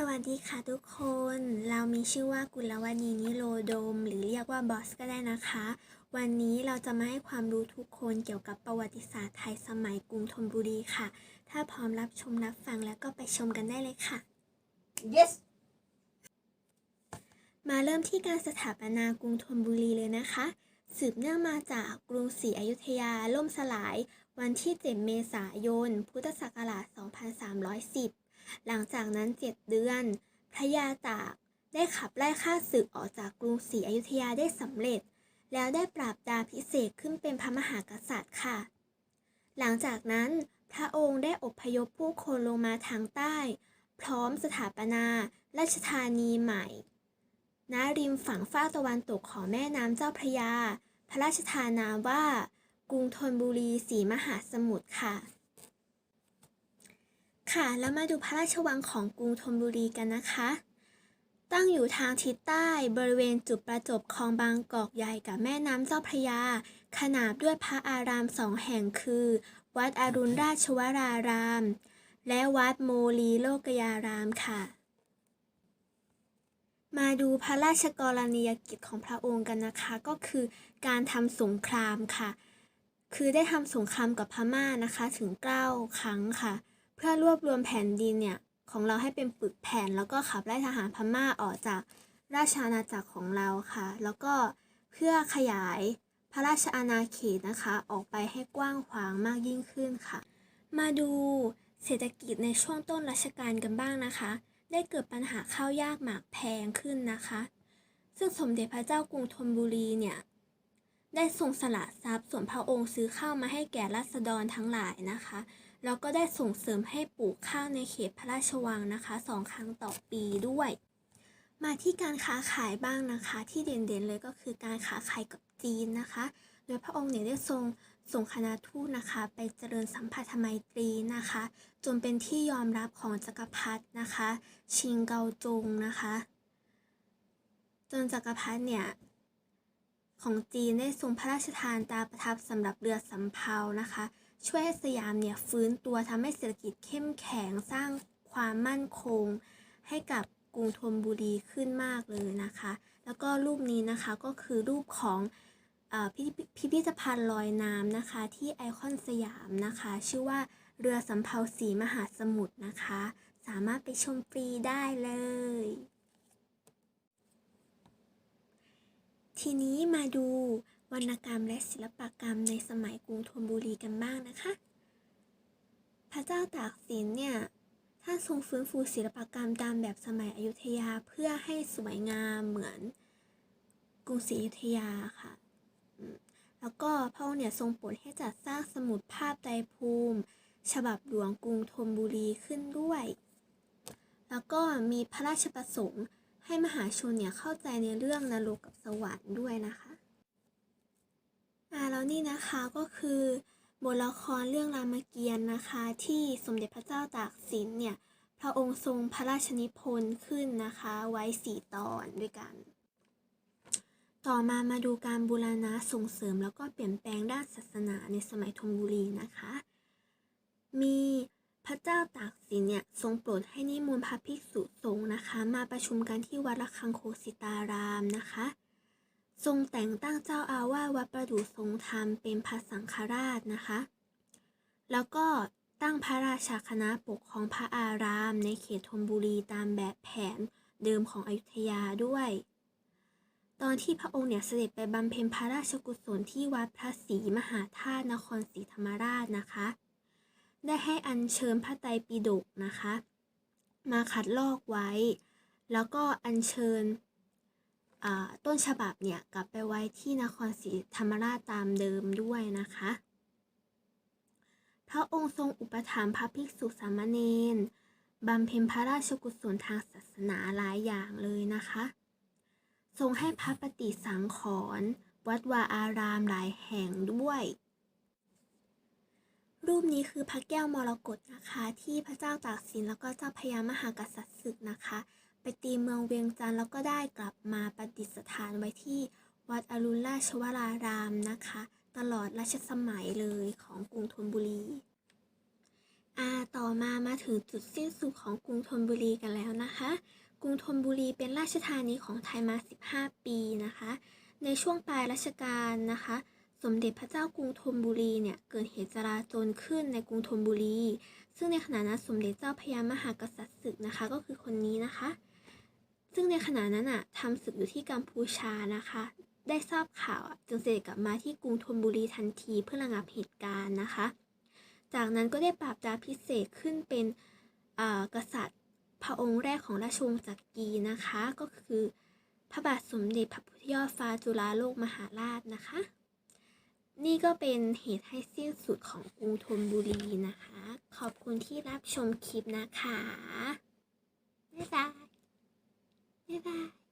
สวัสดีค่ะทุกคน เรามีชื่อว่ากุลวณีนิโรดม หรือเรียกว่าบอสก็ได้นะคะ วันนี้เราจะมาให้ความรู้ทุกคนเกี่ยวกับประวัติศาสตร์ไทยสมัยกรุงธนบุรีค่ะ ถ้าพร้อมรับชมรับฟังแล้วก็ไปชมกันได้เลยค่ะ yes มาเริ่มที่การสถาปนากรุงธนบุรีเลยนะคะ สืบเนื่องมาจากกรุงศรีอยุธยาล่มสลาย วันที่ 7 เมษายน พุทธศักราช 2310 หลังจากนั้น7เดือน พระยาตากได้ขับไล่ข้าศึกออกจากกรุงศรีอยุธยาได้สำเร็จ แล้วได้ปราบดาพิเศษขึ้นเป็นพระมหากษัตริย์ค่ะ หลังจากนั้นพระองค์ได้อพยพผู้คนลงมาทางใต้ พร้อมสถาปนาราชธานีใหม่ณริมฝั่งฝาตะวันตกของแม่น้ำเจ้าพระยา พระราชทานนามว่า กรุงธนบุรีศรีมหาสมุทรค่ะ ค่ะแล้วมาดูพระราชวังของกรุงธนบุรีกันนะคะ ตั้งอยู่ทางทิศใต้บริเวณจุดประจบคลองบางกอกใหญ่กับแม่น้ำเจ้าพระยา ขนาบด้วยพระอารามสองแห่งคือ วัดอรุณราชวราราม และวัดโมลีโลกยารามค่ะ มาดูพระราชกรณียกิจของพระองค์กันนะคะ ก็คือการทำสงครามค่ะ คือได้ทำสงครามกับพม่านะคะถึง9ครั้งค่ะ เพื่อรวบรวมแผ่นดินเนี่ยของเราให้เป็นปึกแผ่น แล้วก็ขับไล่ทหารพม่าออกจากราชอาณาจักรของเราค่ะ แล้วก็เพื่อขยายพระราชอาณาเขตนะคะ ออกไปให้กว้างขวางมากยิ่งขึ้นค่ะ มาดูเศรษฐกิจในช่วงต้นรัชกาลกันบ้างนะคะ ได้เกิดปัญหาข้าวยากหมากแพงขึ้นนะคะ ซึ่งสมเด็จพระเจ้ากรุงธนบุรีเนี่ยได้ทรงสละทรัพย์ส่วนพระองค์ซื้อข้าวมาให้แก่ราษฎรทั้งหลายนะคะ แล้วก็ได้ส่งเสริมให้ปลูกข้าวในเขตพระราชวังนะคะสองครั้งต่อปีด้วย มาที่การค้าขายบ้างนะคะ ที่เด่นๆเลยก็คือการค้าขายกับจีนนะคะ โดยพระองค์เนี่ยได้ทรงส่งคณะทูตนะคะ ไปเจริญสัมพันธไมตรีนะคะ จนเป็นที่ยอมรับของจักรพรรดินะคะ ชิงเกาจงนะคะ จนจักรพรรดิเนี่ยของจีนได้ทรงพระราชทานตราประทับสำหรับเรือสำเภานะคะ ช่วยให้สยามเนี่ยฟื้นตัวทำให้เศรษฐกิจเข้มแข็งสร้างความมั่นคง ให้กับกรุงธนบุรีขึ้นมากเลยนะคะ แล้วก็รูปนี้นะคะก็คือรูปของพิพิธภัณฑ์ลอยน้ำนะคะ ที่ไอคอนสยามนะคะ ชื่อว่าเรือสำเภาสีมหาสมุทรนะคะ สามารถไปชมฟรีได้เลย ทีนี้มาดู วรรณกรรมและศิลปกรรมในสมัยกรุงธนบุรีกันบ้างนะคะ พระเจ้าตากสินเนี่ยท่านทรงฟื้นฟูศิลปกรรมตามแบบสมัยอยุธยาเพื่อให้สวยงามเหมือนกรุงศรีอยุธยาค่ะ แล้วก็พระองค์เนี่ยทรงโปรดให้จัดสร้างสมุดภาพไตรภูมิ ฉบับหลวงกรุงธนบุรีขึ้นด้วย แล้วก็มีพระราชประสงค์ให้มหาชนเนี่ยเข้าใจในเรื่องนรกกับสวรรค์ด้วยนะคะ อ่าแล้วนี่นะคะก็คือบทละครเรื่องรามเกียรติ์นะคะ ที่สมเด็จพระเจ้าตากสินเนี่ยพระองค์ทรงพระราชนิพนธ์ขึ้นนะคะไว้สี่ตอนด้วยกัน ต่อมามาดูการบูรณะส่งเสริมแล้วก็เปลี่ยนแปลงด้านศาสนาในสมัยธนบุรีนะคะ มีพระเจ้าตากสินเนี่ยทรงโปรดให้นิมนต์พระภิกษุสงฆ์นะคะ มาประชุมกันที่วัดระฆังโคสิตารามนะคะ ทรงแต่งตั้งเจ้าอาวาสวัดประดู่ทรงธรรมเป็นพระสังฆราชนะคะ แล้วก็ตั้งพระราชาคณะปกครองพระอาราม ในเขตธนบุรีตามแบบแผนเดิมของอยุธยาด้วย ตอนที่พระองค์เนี่ยเสด็จไปบำเพ็ญพระราชกุศลที่วัดพระศรีมหาธาตุนครศรีธรรมราชนะคะ ได้ให้อัญเชิญพระไตรปิฎกนะคะ มาคัดลอกไว้ แล้วก็อัญเชิญ ต้นฉบับเนี่ยกลับไปไว้ที่นครศรีธรรมราชตามเดิมด้วยนะคะ พระองค์ทรงอุปถัมภ์พระภิกษุสามเณรบำเพ็ญพระราชกุศลทางศาสนาหลายอย่างเลยนะคะ ทรงให้พระปฏิสังขรณ์วัดวาอารามหลายแห่งด้วย รูปนี้คือพระแก้วมรกตนะคะ ที่พระเจ้าตากสินแล้วก็เจ้าพระยามหากษัตริย์ศึกนะคะ ไปตีเมืองเวียงจันทร์แล้วก็ได้กลับมาประดิษฐานไว้ที่วัดอรุณราชวรารามนะคะ ตลอดรัชสมัยเลยของกรุงธนบุรีอ่าต่อมามาถึงจุดสิ้นสุดของกรุงธนบุรีกันแล้วนะคะ กรุงธนบุรีเป็นราชธานีของไทยมา 15 ปีนะคะ ในช่วงปลายรัชกาลนะคะ สมเด็จพระเจ้ากรุงธนบุรีเนี่ยเกิดเหตุจราจนขึ้นในกรุงธนบุรี ซึ่งในขณะนั้นสมเด็จเจ้าพระยามหากษัตริย์ศึกนะคะก็คือคนนี้นะคะ ซึ่งในขณะนั้นอะทำศึกอยู่ที่กัมพูชานะคะ ได้ทราบข่าวจึงเสด็จกลับมาที่กรุงธนบุรีทันทีเพื่อระงับเหตุการณ์นะคะ จากนั้นก็ได้ปราบดาพิเศษขึ้นเป็นอ่ากษัตริย์พระองค์แรกของราชวงศ์จักรีนะคะ ก็คือพระบาทสมเด็จพระพุทธยอดฟ้าจุฬาโลกมหาราชนะคะ นี่ก็เป็นเหตุให้สิ้นสุดของกรุงธนบุรีนะคะ ขอบคุณที่รับชมคลิปนะคะบ๊ายบาย 拜拜。